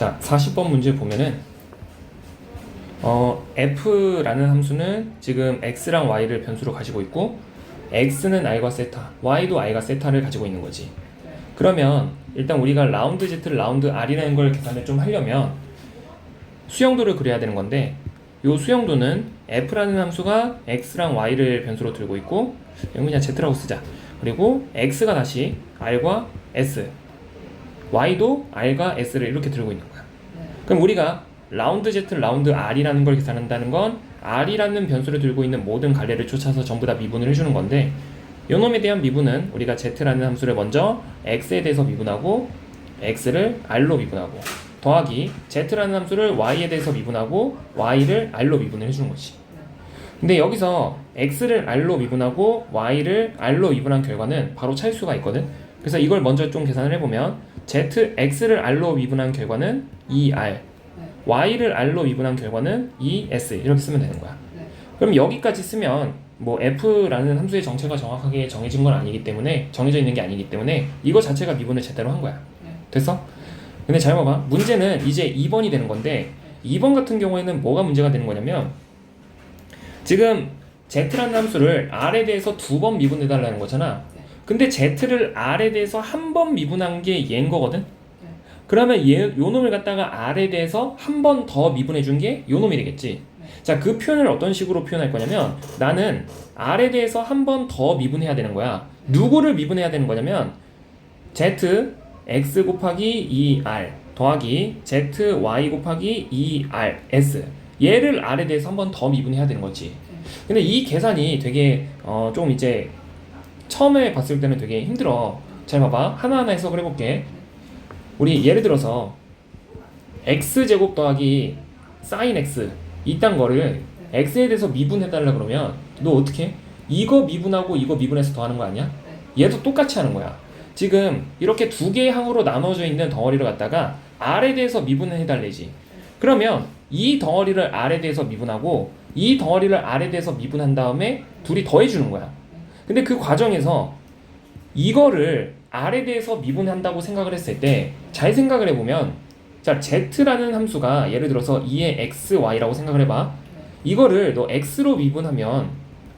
자, 40번 문제 보면은 어, f라는 함수는 지금 x랑 y를 변수로 가지고 있고 x는 i과 세타, y도 i가 세타를 가지고 있는 거지. 그러면 일단 우리가 라운드 z를 라운드 r이라는 걸 계산을 좀 하려면 수영도를 그려야 되는 건데 요 수영도는 f라는 함수가 x랑 y를 변수로 들고 있고 이건 그냥 z라고 쓰자. 그리고 x가 다시 r과 s, y도 r과 s를 이렇게 들고 있는 거야. 그럼 우리가 라운드 z 라운드 r이라는 걸 계산한다는 건 r이라는 변수를 들고 있는 모든 갈래를 쫓아서 전부 다 미분을 해주는 건데 요 놈에 대한 미분은 우리가 z라는 함수를 먼저 x에 대해서 미분하고 x를 r로 미분하고 더하기 z라는 함수를 y에 대해서 미분하고 y를 r로 미분을 해주는 거지. 근데 여기서 x를 r로 미분하고 y를 r로 미분한 결과는 바로 차일수가 있거든. 그래서 이걸 먼저 좀 계산을 해보면 z x를 r로 미분한 결과는 2r, y를 r로 미분한 결과는 2s 이렇게 쓰면 되는 거야. 네. 그럼 여기까지 쓰면 뭐 f라는 함수의 정체가 정확하게 정해진 건 아니기 때문에 정해져 있는 게 아니기 때문에 이거 자체가 미분을 제대로 한 거야. 네. 됐어? 근데 잘 봐봐. 문제는 이제 2번이 되는 건데 2번 같은 경우에는 뭐가 문제가 되는 거냐면 지금 z라는 함수를 r에 대해서 두 번 미분해 달라는 거잖아. 근데 z를 r에 대해서 한 번 미분한 게 얘인 거거든. 그러면 얘, 요 놈을 갖다가 r에 대해서 한 번 더 미분해 준 게 요 놈이 되겠지. 자, 그 표현을 어떤 식으로 표현할 거냐면 나는 r에 대해서 한 번 더 미분해야 되는 거야. 누구를 미분해야 되는 거냐면 z x 곱하기 2r 더하기 z y 곱하기 2r s 얘를 r에 대해서 한 번 더 미분해야 되는 거지. 근데 이 계산이 되게 어, 좀 이제 처음에 봤을 때는 되게 힘들어. 잘 봐봐. 하나하나 해석을 해볼게. 우리 예를 들어서 x 제곱 더하기 sin x 이딴 거를 x에 대해서 미분해달라 그러면 너 어떻게? 해? 이거 미분하고 이거 미분해서 더하는 거 아니야? 얘도 똑같이 하는 거야. 지금 이렇게 두 개의 항으로 나눠져 있는 덩어리를 갖다가 r에 대해서 미분해 달래지. 그러면 이 덩어리를 r에 대해서 미분하고 이 덩어리를 r에 대해서 미분한 다음에 둘이 더해 주는 거야. 근데 그 과정에서 이거를 r에 대해서 미분한다고 생각을 했을 때 잘 생각을 해보면 자 z라는 함수가 예를 들어서 2의 x, y라고 생각을 해봐. 이거를 너 x로 미분하면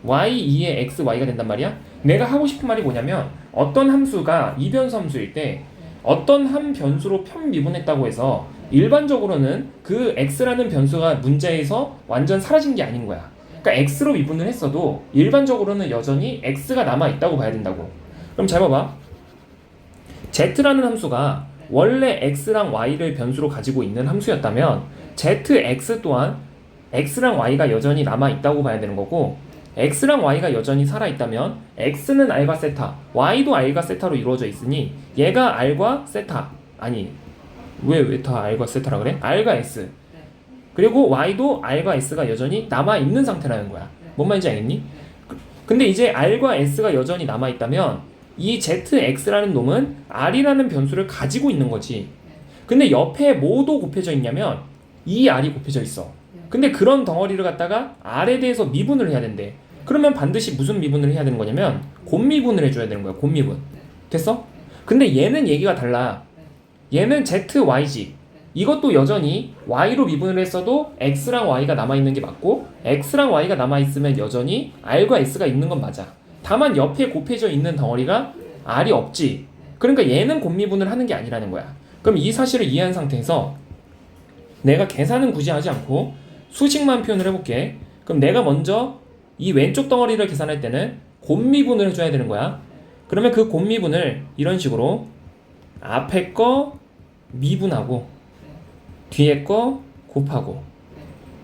y 2의 x, y가 된단 말이야. 내가 하고 싶은 말이 뭐냐면 어떤 함수가 이변수 함수일 때 어떤 한 변수로 편 미분했다고 해서 일반적으로는 그 x라는 변수가 문제에서 완전 사라진 게 아닌 거야. 그러니까 x로 미분을 했어도 일반적으로는 여전히 x가 남아 있다고 봐야 된다고. 그럼 잘 봐봐. z라는 함수가 원래 x랑 y를 변수로 가지고 있는 함수였다면 zx 또한 x랑 y가 여전히 남아 있다고 봐야 되는 거고 x랑 y가 여전히 살아 있다면 x는 r과 세타, y도 r과 세타로 이루어져 있으니 얘가 r과 세타 아니 왜 왜 다 r과 세타라 그래? r과 s 그리고 y도 r과 s가 여전히 남아 있는 상태라는 거야. 뭔 말인지 알겠니? 그- 근데 이제 r과 s가 여전히 남아 있다면 이 zx라는 놈은 r이라는 변수를 가지고 있는 거지. 근데 옆에 뭐도 곱해져 있냐면 이 r이 곱해져 있어. 근데 그런 덩어리를 갖다가 r에 대해서 미분을 해야 된대. 그러면 반드시 무슨 미분을 해야 되는 거냐면 곱미분을 해줘야 되는 거야. 곱미분. 됐어? 근데 얘는 얘기가 달라. 얘는 z, y지. 이것도 여전히 y로 미분을 했어도 x랑 y가 남아 있는 게 맞고 x랑 y가 남아 있으면 여전히 r과 s가 있는 건 맞아. 다만 옆에 곱해져 있는 덩어리가 r이 없지. 그러니까 얘는 곱미분을 하는 게 아니라는 거야. 그럼 이 사실을 이해한 상태에서 내가 계산은 굳이 하지 않고 수식만 표현을 해볼게. 그럼 내가 먼저 이 왼쪽 덩어리를 계산할 때는 곱미분을 해줘야 되는 거야. 그러면 그 곱미분을 이런 식으로 앞에 거 미분하고 뒤에 거 곱하고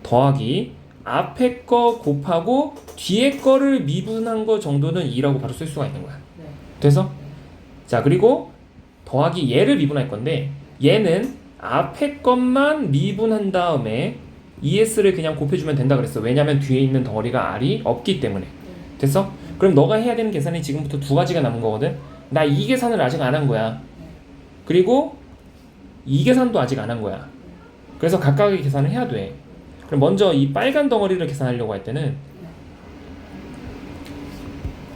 더하기 앞에 거 곱하고 뒤에 거를 미분한 거 정도는 2라고 바로 쓸 수가 있는 거야. 돼서? 자, 그리고 더하기 얘를 미분할 건데 얘는 앞에 것만 미분한 다음에 ES를 그냥 곱해주면 된다 그랬어. 왜냐면 뒤에 있는 덩어리가 R이 없기 때문에. 됐어? 그럼 너가 해야 되는 계산이 지금부터 두 가지가 남은 거거든. 나 이 계산을 아직 안 한 거야. 그리고 이 계산도 아직 안 한 거야. 그래서 각각의 계산을 해야 돼. 그럼 먼저 이 빨간 덩어리를 계산하려고 할 때는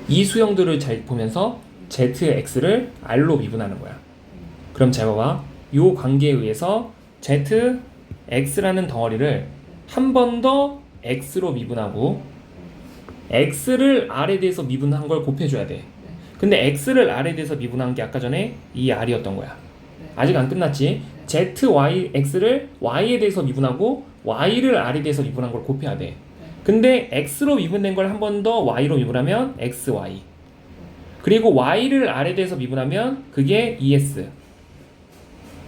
이 수형들을 잘 보면서 z의 x를 r로 미분하는 거야. 그럼 잘 봐봐. 요 관계에 의해서 z x라는 덩어리를 한 번 더 x로 미분하고 x를 r에 대해서 미분한 걸 곱해줘야 돼. 근데 x를 r에 대해서 미분한 게 아까 전에 이 r이었던 거야. 아직 안 끝났지. z, y, x를 y에 대해서 미분하고 y를 r에 대해서 미분한 걸 곱해야 돼. 근데 x로 미분된 걸 한 번 더 y로 미분하면 x, y. 그리고 y를 r에 대해서 미분하면 그게 es.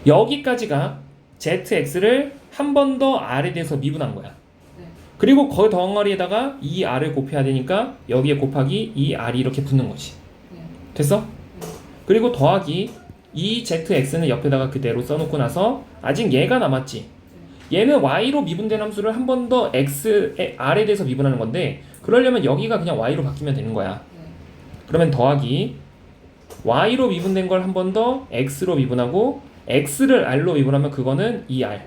여기까지가 zx를 한 번 더 r에 대해서 미분한 거야. 네. 그리고 그 덩어리에다가 이 r을 곱해야 되니까 여기에 곱하기 이 r이 이렇게 붙는 거지. 네. 됐어? 그리고 더하기 이 zx는 옆에다가 그대로 써놓고 나서 아직 얘가 남았지. 얘는 y로 미분된 함수를 한 번 더 x에 r에 대해서 미분하는 건데 그러려면 여기가 그냥 y로 바뀌면 되는 거야. 네. 그러면 더하기 y로 미분된 걸 한 번 더 x로 미분하고 x를 r로 미분하면 그거는 2r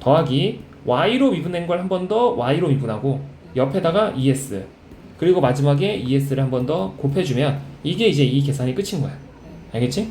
더하기 y로 미분된 걸 한 번 더 y로 미분하고 옆에다가 es 그리고 마지막에 es를 한 번 더 곱해주면 이게 이제 이 계산이 끝인 거야 알겠지?